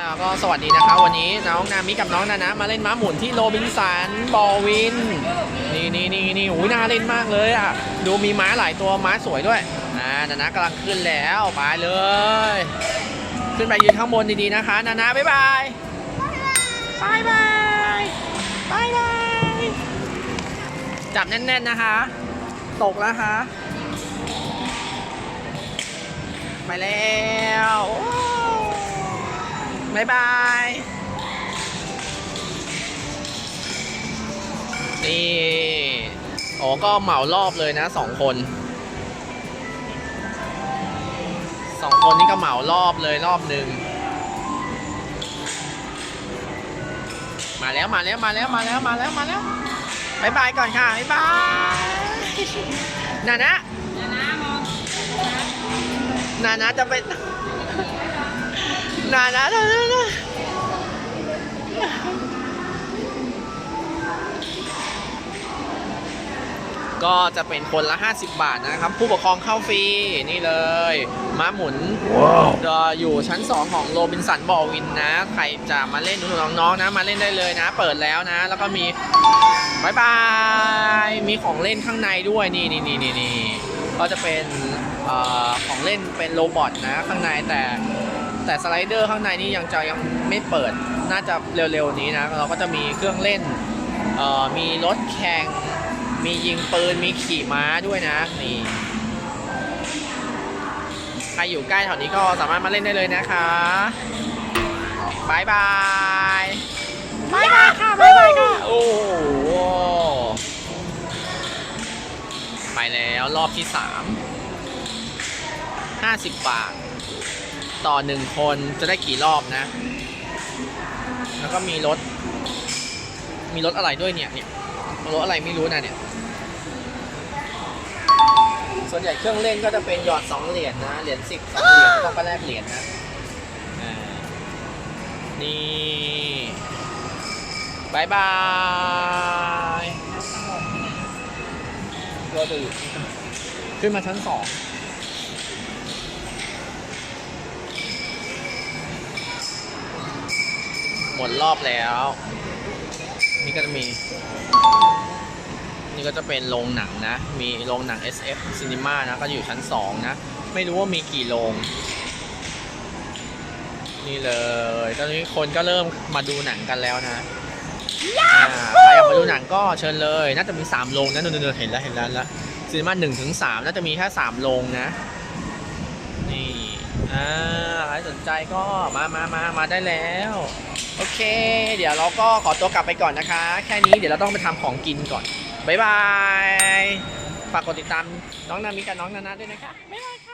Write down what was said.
แล้วก็สวัสดีนะคะวันนี้น้องนามิกับน้องนานะมาเล่นม้าหมุนที่โรบินสันบอลวิน นี่นี่นี่นี่โอ้ยน่าเล่นมากเลยอะดูมีม้าหลายตัวม้าสวยด้วยอ่านานะกำลังขึ้นแล้วไปเลย ขึ้นไปยืนข้างบนดีๆนะคะนานะบ๊ายบายบายบายบายบายจับแน่นๆนะคะ ตกแล้วคะไปแล้วโอ้ บายบาย นี่อ๋อก็เหมารอบเลยนะสองคนสองคนนี้ก็เหมารอบเลยรอบหนึ่งมาแล้วมาแล้วมาแล้วมาแล้วมาแล้วมาแล้วบายบายก่อนค่ะบายบายนานะนานะจะเป็น นานะนานะนาก็จะเป็นคนละ 50 บาทนะครับ ผู้ปกครองเข้าฟรี นี่เลย ม้าหมุนจะอยู่ชั้น 2 ของโรบินสันบอลวินนะ ใครจะมาเล่นหนูๆน้องๆนะ มาเล่นได้เลยนะ เปิดแล้วนะ แล้วก็มีบายบาย มีของเล่นข้างในด้วย นี่นี่นี่นี่นี่ก็จะเป็นเออของเล่นเป็นโรบอทนะข้างในแต่ แต่สไลเดอร์ข้างในนี่ยังจะยังไม่เปิดน่าจะเร็วๆนี้นะ เราก็จะมีเครื่องเล่นเอ่อมีรถแข่ง มียิงปืน มีขี่ม้าด้วยนะนี่ใครอยู่ใกล้แถวนี้ก็สามารถมาเล่นได้เลยนะคะบายบายบายบายค่ะบายบายค่ะ โอ้โหไปแล้วรอบที่สามห้าสิบบาท ต่อหนึ่งคนจะได้กี่รอบนะ แล้วก็มีรถ มีรถอะไรด้วยเนี่ยเนี่ยรถอะไรไม่รู้นะเนี่ย ส่วนใหญ่เครื่องเล่นก็จะเป็นหยอด2เหรียญนะ เหรียญ10 2เหรียญก็ต้องไปแลกเหรียญนะนี่บายบายก็ดูขึ้นมาชั้นสอง หมดรอบแล้ว นี่ก็จะมี นี่ก็จะเป็นโรงหนังนะ มีโรงหนัง SF Cinema นะ ก็อยู่ชั้น 2 นะ ไม่รู้ว่ามีกี่โรง นี่เลย ตอนนี้คนก็เริ่มมาดูหนังกันแล้วนะใครอยากมาดูหนังก็เชิญเลย น่าจะมี 3 โรงนะเดินๆเห็นแล้วเห็นแล้วแล้วซีนีมาหนึ่งถึงสามน่าจะมีแค่3โรงนะ นี่ อ่า ใครสนใจก็มามามามาได้แล้ว โอเค เดี๋ยวเราก็ขอตัวกลับไปก่อนนะคะ แค่นี้เดี๋ยวเราต้องไปทำของกินก่อน บ๊ายบาย ฝากกดติดตามน้องนามิกับน้องนานาด้วยนะคะ บ๊ายบาย